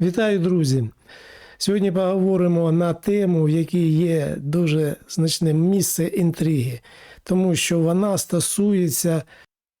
Вітаю, друзі! Сьогодні поговоримо на тему, в якій є дуже значне місце інтриги, тому що вона стосується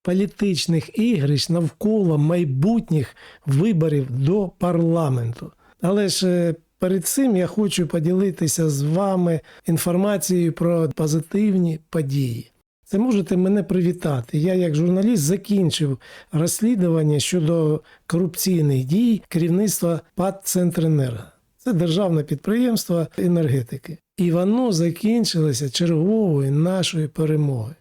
політичних ігрищ навколо майбутніх виборів до парламенту. Але ж е, перед цим я хочу поділитися з вами інформацією про позитивні події. Це можете мене привітати. Я, як журналіст, закінчив розслідування щодо корупційних дій керівництва ПАД «Центренерго». Це державне підприємство енергетики. І воно закінчилося черговою нашою перемогою.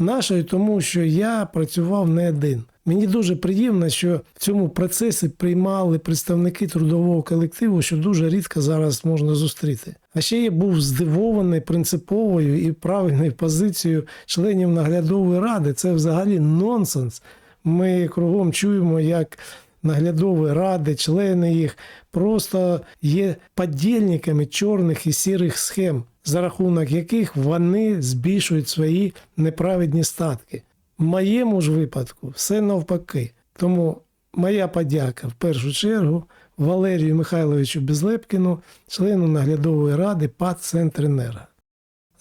Нашою, тому що я працював не один. Мені дуже приємно, що в цьому процесі приймали представники трудового колективу, що дуже рідко зараз можна зустріти. А ще я був здивований принциповою і правильною позицією членів наглядової ради. Це взагалі нонсенс. Ми кругом чуємо, як наглядові ради, члени їх просто є подільниками чорних і сірих схем, за рахунок яких вони збільшують свої неправедні статки. В моєму ж випадку все навпаки. Тому моя подяка в першу чергу Валерію Михайловичу Безлепкіну, члену наглядової ради ПАД «Центренерго».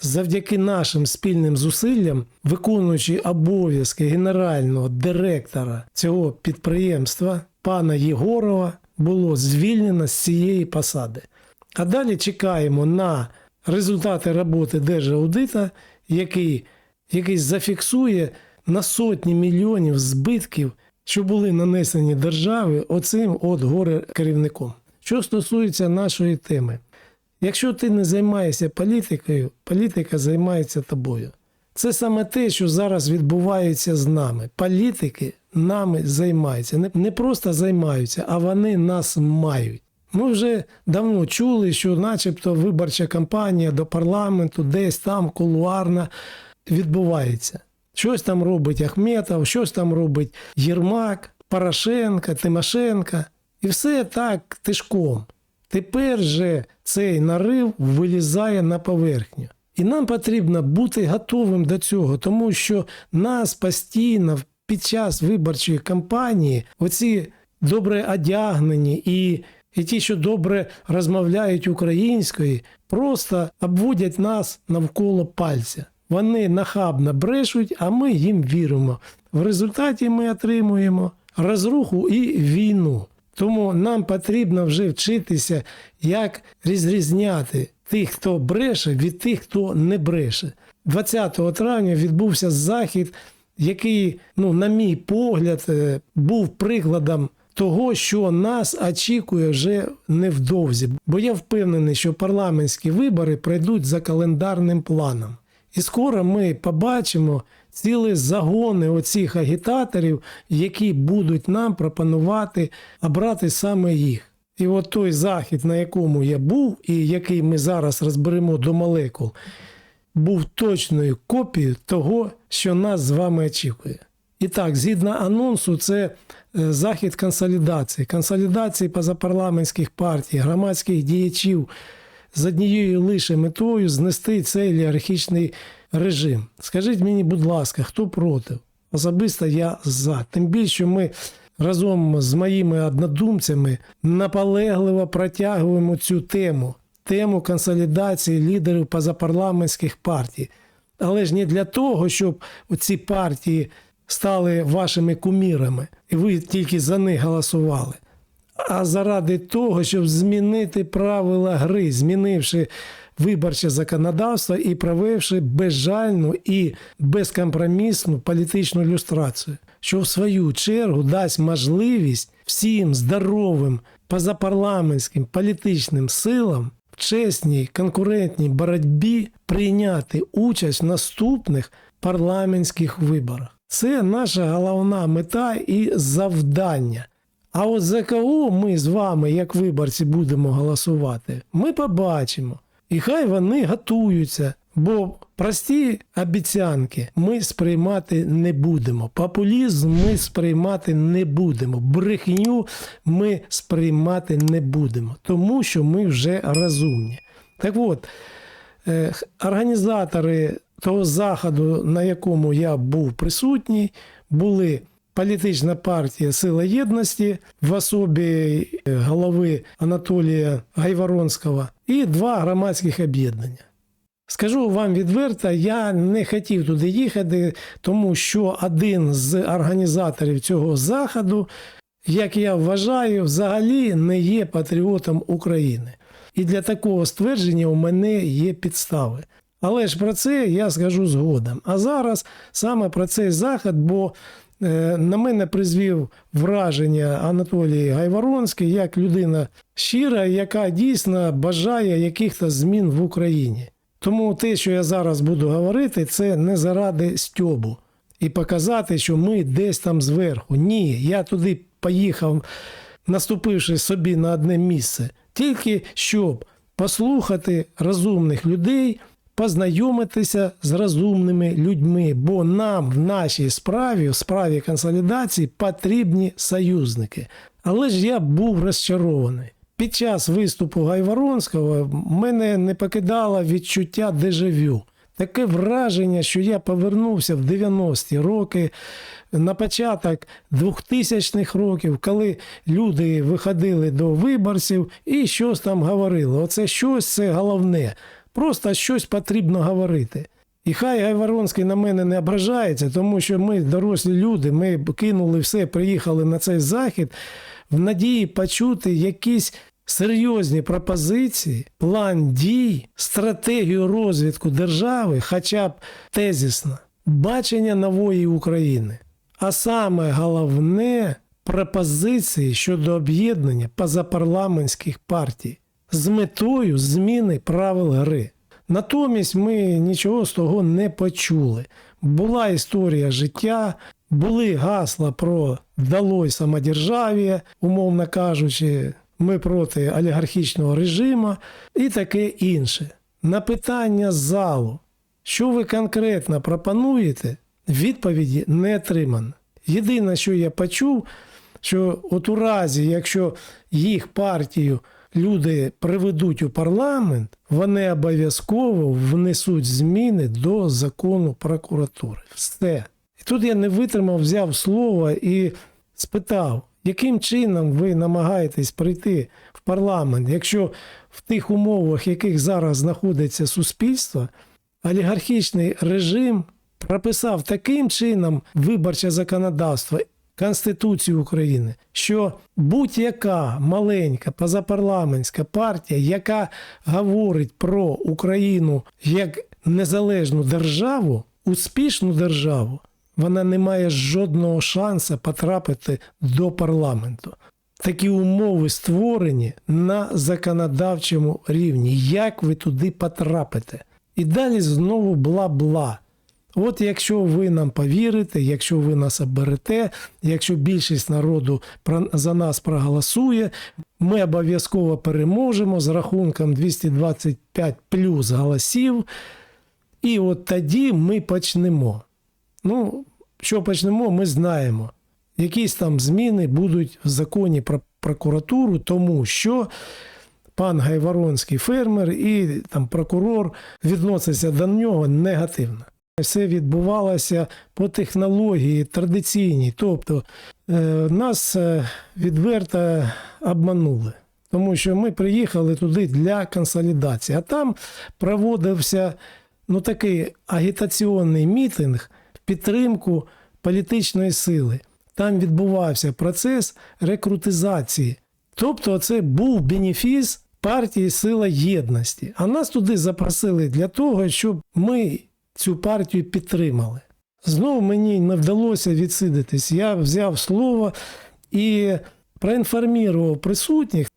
Завдяки нашим спільним зусиллям, виконуючи обов'язки генерального директора цього підприємства, пана Єгорова, було звільнено з цієї посади. А далі чекаємо на результати роботи Держаудита, який, який зафіксує на сотні мільйонів збитків, що були нанесені державі оцим от горе керівником. Що стосується нашої теми, якщо ти не займаєшся політикою, політика займається тобою. Це саме те, що зараз відбувається з нами. Політики нами займаються. Не, не просто займаються, а вони нас мають. Ми вже давно чули, що, начебто, виборча кампанія до парламенту десь там кулуарно відбувається. Щось там робить Ахметов, щось там робить Єрмак, Порошенко, Тимошенко. І все так тишком. Тепер же цей нарив вилізає на поверхню. І нам потрібно бути готовим до цього, тому що нас постійно під час виборчої кампанії оці добре одягнені і, і ті, що добре розмовляють українською, просто обводять нас навколо пальця. Вони нахабно брешуть, а ми їм віримо. В результаті ми отримуємо розруху і війну. Тому нам потрібно вже вчитися, як розрізняти тих, хто бреше, від тих, хто не бреше. 20 травня відбувся захід, який, ну, на мій погляд, е, був прикладом того, що нас очікує вже невдовзі. Бо я впевнений, що парламентські вибори пройдуть за календарним планом. І скоро ми побачимо цілі загони оцих агітаторів, які будуть нам пропонувати обрати саме їх. І от той захід, на якому я був, і який ми зараз розберемо до молекул, був точною копією того, що нас з вами очікує. І так, згідно анонсу, це е, захід консолідації, консолідації позапарламентських партій, громадських діячів з однією лише метою знести цей олігархічний режим. Скажіть мені, будь ласка, хто проти? Особисто я за. Тим більше ми разом з моїми однодумцями наполегливо протягуємо цю тему, тему консолідації лідерів позапарламентських партій. Але ж не для того, щоб ці партії стали вашими кумірами, і ви тільки за них голосували а заради того, щоб змінити правила гри, змінивши виборче законодавство і провівши безжальну і безкомпромісну політичну люстрацію, що в свою чергу дасть можливість всім здоровим позапарламентським політичним силам в чесній конкурентній боротьбі прийняти участь в наступних парламентських виборах. Це наша головна мета і завдання. А от за кого ми з вами, як виборці, будемо голосувати, ми побачимо. І хай вони готуються, бо прості обіцянки ми сприймати не будемо. Популізм ми сприймати не будемо. Брехню ми сприймати не будемо, тому що ми вже розумні. Так от, е, організатори того заходу, на якому я був присутній, були політична партія Сила єдності в особі е, голови Анатолія Гайворонського і два громадських об'єднання. Скажу вам відверто, я не хотів туди їхати, тому що один з організаторів цього заходу, як я вважаю, взагалі не є патріотом України. І для такого ствердження у мене є підстави. Але ж про це я скажу згодом. А зараз саме про цей захід, бо е, на мене призвів враження Анатолій Гайворонський як людина щира, яка дійсно бажає якихось змін в Україні. Тому те, що я зараз буду говорити, це не заради стьобу і показати, що ми десь там зверху. Ні, я туди поїхав, наступивши собі на одне місце, тільки щоб послухати розумних людей, познайомитися з розумними людьми, бо нам в нашій справі, в справі консолідації, потрібні союзники. Але ж я був розчарований. Під час виступу Гайворонського мене не покидало відчуття дежавю. Таке враження, що я повернувся в 90-ті роки, на початок 2000-х років, коли люди виходили до виборців і щось там говорили. Оце щось це головне. Просто щось потрібно говорити. І хай Гайворонський на мене не ображається, тому що ми дорослі люди, ми кинули все, приїхали на цей захід в надії почути якісь серйозні пропозиції, план дій, стратегію розвитку держави, хоча б тезісно, бачення нової України. А саме головне пропозиції щодо об'єднання позапарламентських партій з метою зміни правил гри. Натомість ми нічого з того не почули. Була історія життя, були гасла про «Долой самодержав'я, умовно кажучи, ми проти олігархічного режиму і таке інше. На питання залу, що ви конкретно пропонуєте, відповіді не отримано. Єдине, що я почув, що от у разі, якщо їх партію люди приведуть у парламент, вони обов'язково внесуть зміни до закону прокуратури. Все. І тут я не витримав, взяв слово і спитав, яким чином ви намагаєтесь прийти в парламент, якщо в тих умовах, в яких зараз знаходиться суспільство, олігархічний режим прописав таким чином виборче законодавство Конституцію України, що будь-яка маленька позапарламентська партія, яка говорить про Україну як незалежну державу, успішну державу, вона не має жодного шансу потрапити до парламенту. Такі умови створені на законодавчому рівні. Як ви туди потрапите? І далі знову бла-бла. От якщо ви нам повірите, якщо ви нас оберете, якщо більшість народу за нас проголосує, ми обов'язково переможемо з рахунком 225 плюс голосів, і от тоді ми почнемо. Ну, що почнемо, ми знаємо. Якісь там зміни будуть в законі про прокуратуру, тому що пан Гайворонський фермер і там прокурор відноситься до нього негативно. Все відбувалося по технології традиційній, тобто е, нас е, відверто обманули. Тому що ми приїхали туди для консолідації, а там проводився ну, такий агітаційний мітинг в підтримку політичної сили. Там відбувався процес рекрутизації. Тобто, це був бенефіс партії Сила Єдності. А нас туди запросили для того, щоб ми цю партію підтримали. Знову мені не вдалося відсидитись. Я взяв слово і проінформував присутніх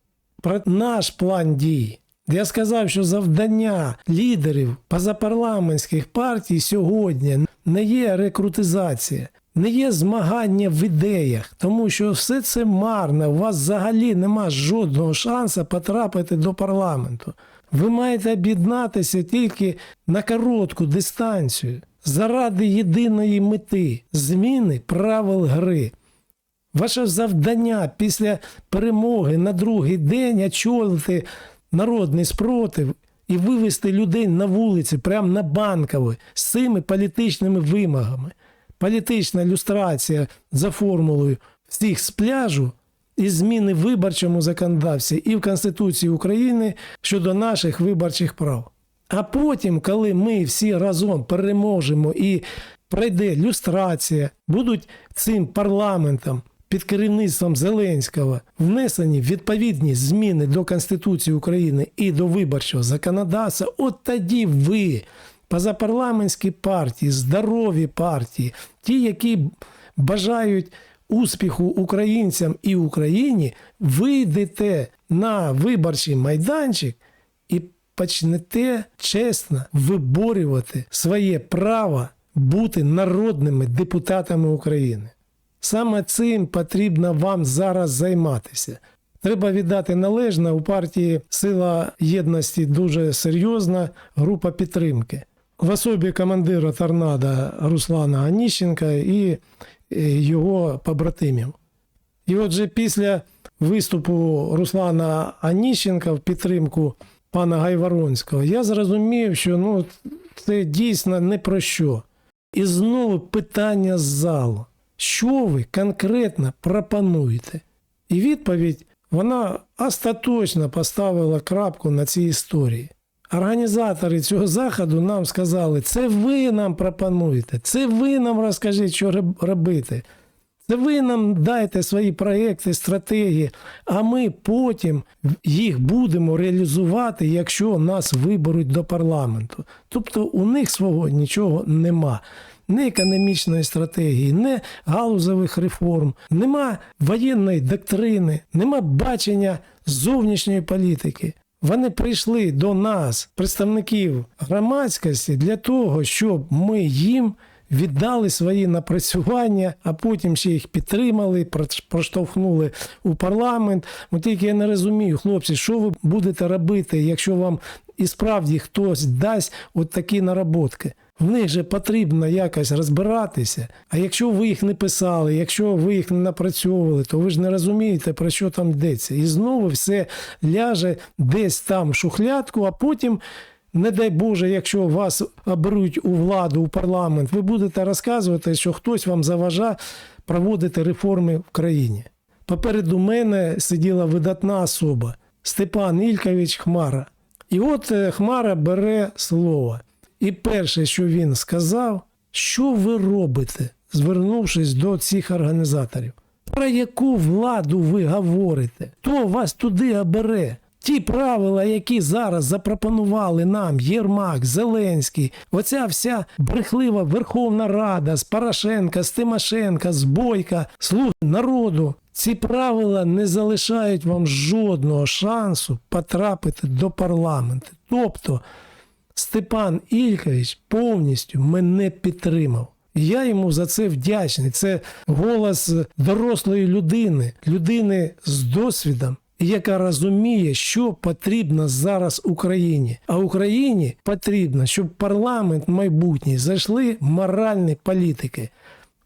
про наш план дій. Я сказав, що завдання лідерів позапарламентських партій сьогодні не є рекрутизація, не є змагання в ідеях, тому що все це марно. У вас взагалі нема жодного шансу потрапити до парламенту. Ви маєте об'єднатися тільки на коротку дистанцію заради єдиної мети зміни правил гри. Ваше завдання після перемоги на другий день очолити народний спротив і вивести людей на вулиці, прямо на банкові, з цими політичними вимогами. політична люстрація за формулою всіх з пляжу і зміни в виборчому законодавстві і в Конституції України щодо наших виборчих прав. А потім, коли ми всі разом переможемо і пройде люстрація, будуть цим парламентом під керівництвом Зеленського внесені відповідні зміни до Конституції України і до виборчого законодавства, от тоді ви, позапарламентські партії, здорові партії, ті, які бажають успіху українцям і Україні, вийдете на виборчий майданчик і почнете чесно виборювати своє право бути народними депутатами України. Саме цим потрібно вам зараз займатися. Треба віддати належне у партії Сила єдності дуже серйозна група підтримки. В особі командира торнадо Руслана Аніщенка і його побратимів. І отже, після виступу Руслана Аніщенка в підтримку пана Гайворонського, я зрозумів, що ну, це дійсно не про що. І знову питання з залу. Що ви конкретно пропонуєте? І відповідь вона остаточно поставила крапку на цій історії. Організатори цього заходу нам сказали, це ви нам пропонуєте, це ви нам розкажіть, що робити. Це ви нам дайте свої проекти, стратегії, а ми потім їх будемо реалізувати, якщо нас виберуть до парламенту. Тобто у них свого нічого нема. Ні економічної стратегії, ні галузових реформ, нема воєнної доктрини, нема бачення зовнішньої політики. Вони прийшли до нас, представників громадськості, для того, щоб ми їм віддали свої напрацювання, а потім ще їх підтримали, прош- проштовхнули у парламент. От тільки я не розумію, хлопці, що ви будете робити, якщо вам і справді хтось дасть от такі наработки. В них же потрібно якось розбиратися. А якщо ви їх не писали, якщо ви їх не напрацьовували, то ви ж не розумієте, про що там йдеться. І знову все ляже десь там в шухлядку, а потім не дай Боже, якщо вас оберуть у владу, у парламент, ви будете розказувати, що хтось вам заважає проводити реформи в країні. Попереду мене сиділа видатна особа Степан Ількович Хмара. І от е, Хмара бере слово. І перше, що він сказав, що ви робите, звернувшись до цих організаторів. Про яку владу ви говорите? Хто вас туди обере? Ті правила, які зараз запропонували нам Єрмак, Зеленський, оця вся брехлива Верховна Рада з Порошенка, з Тимошенка, з Бойка, слуг народу. Ці правила не залишають вам жодного шансу потрапити до парламенту. Тобто Степан Ількович повністю мене підтримав. Я йому за це вдячний. Це голос дорослої людини, людини з досвідом, яка розуміє, що потрібно зараз Україні. А Україні потрібно, щоб парламент майбутній зайшли моральні політики.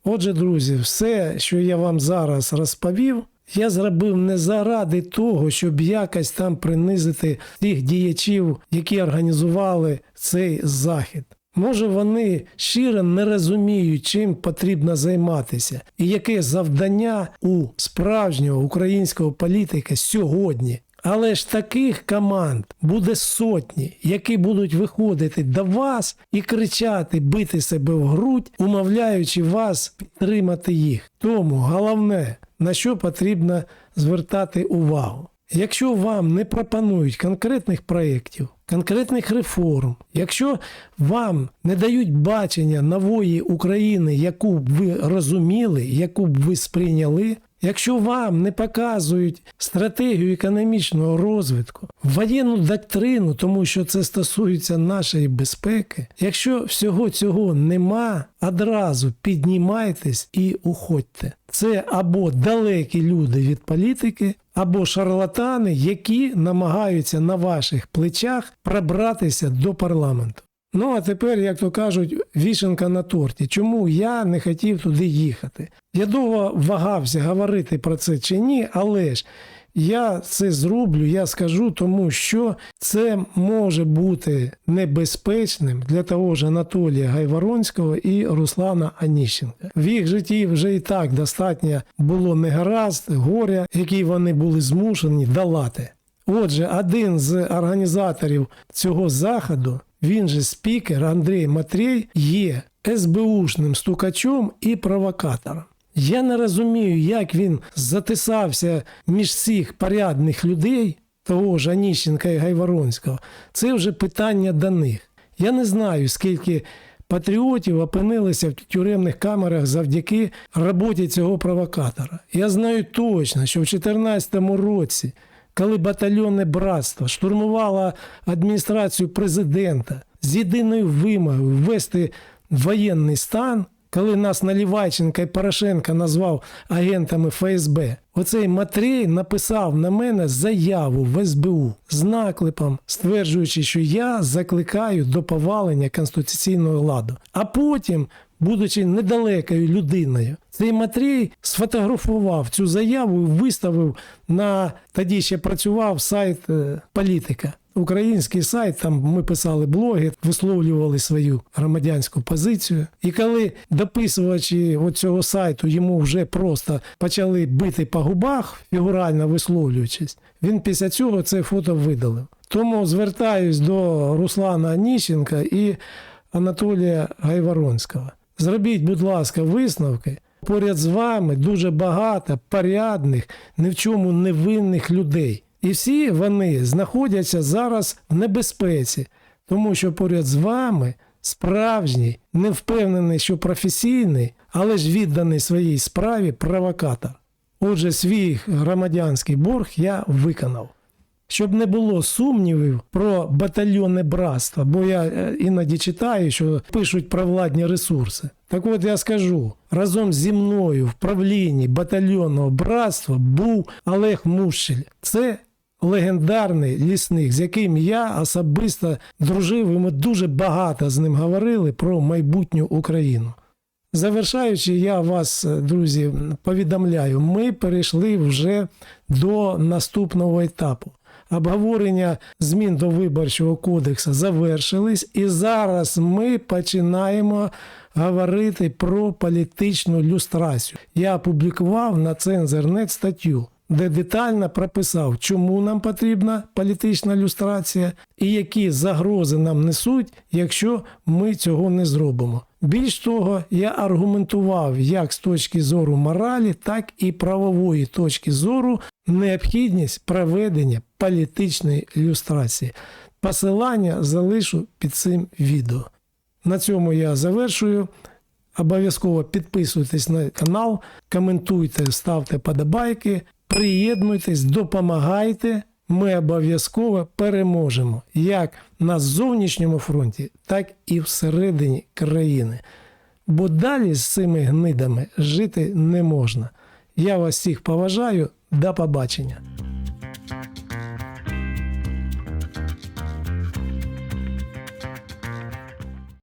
Отже, друзі, все, що я вам зараз розповів, я зробив не заради того, щоб якось там принизити тих діячів, які організували цей захід. Може, вони щиро не розуміють, чим потрібно займатися, і яке завдання у справжнього українського політика сьогодні. Але ж таких команд буде сотні, які будуть виходити до вас і кричати, бити себе в грудь, умовляючи вас підтримати їх. Тому головне, на що потрібно звертати увагу. Якщо вам не пропонують конкретних проєктів, конкретних реформ, якщо вам не дають бачення нової України, яку б ви розуміли, яку б ви сприйняли, якщо вам не показують стратегію економічного розвитку, воєнну доктрину, тому що це стосується нашої безпеки, якщо всього цього нема, одразу піднімайтесь і уходьте. Це або далекі люди від політики, або шарлатани, які намагаються на ваших плечах пробратися до парламенту. Ну а тепер, як то кажуть, вішенка на торті. Чому я не хотів туди їхати? Я довго вагався говорити про це чи ні, але ж Я це зроблю, я скажу, тому що це може бути небезпечним для того ж Анатолія Гайворонського і Руслана Аніщенка. В їх житті вже і так достатньо було негаразд, горя, які вони були змушені долати. Отже, один з організаторів цього заходу, він же спікер Андрій Матрей, є СБУшним стукачом і провокатором. Я не розумію, як він затисався між цих порядних людей, того ж Аніщенка і Гайворонського. Це вже питання до них. Я не знаю, скільки патріотів опинилися в тюремних камерах завдяки роботі цього провокатора. Я знаю точно, що в 2014 році, коли батальйонне братство штурмувало адміністрацію президента з єдиною вимогою ввести воєнний стан, коли нас Налівайченка і Порошенка назвав агентами ФСБ, оцей Матрей написав на мене заяву в СБУ з наклепом, стверджуючи, що я закликаю до повалення конституційного ладу. А потім, будучи недалекою людиною, цей Матрей сфотографував цю заяву і виставив на тоді ще працював сайт е, політика. Український сайт, там ми писали блоги, висловлювали свою громадянську позицію. І коли дописувачі цього сайту йому вже просто почали бити по губах, фігурально висловлюючись, він після цього це фото видалив. Тому звертаюсь до Руслана Аніщенка і Анатолія Гайворонського. Зробіть, будь ласка, висновки. Поряд з вами дуже багато порядних, ні в чому невинних людей. І всі вони знаходяться зараз в небезпеці, тому що поряд з вами справжній, не впевнений, що професійний, але ж відданий своїй справі провокатор. Отже, свій громадянський борг я виконав. Щоб не було сумнівів про батальйонне братство, бо я е, іноді читаю, що пишуть про владні ресурси. Так от я скажу: разом зі мною в правлінні батальйонного братства був Олег Мушель. Це легендарний лісник, з яким я особисто дружив, і ми дуже багато з ним говорили про майбутню Україну. Завершаючи, я вас, е, друзі, повідомляю, ми перейшли вже до наступного етапу. Обговорення змін до виборчого кодексу завершились, і зараз ми починаємо говорити про політичну люстрацію. Я опублікував на Цензернет статтю, де детально прописав, чому нам потрібна політична люстрація і які загрози нам несуть, якщо ми цього не зробимо. Більш того, я аргументував як з точки зору моралі, так і правової точки зору необхідність проведення політичної люстрації. Посилання залишу під цим відео. На цьому я завершую. Обов'язково підписуйтесь на канал, коментуйте, ставте подобайки, приєднуйтесь, допомагайте. Ми обов'язково переможемо як на зовнішньому фронті, так і всередині країни. Бо далі з цими гнидами жити не можна. Я вас всіх поважаю. До побачення.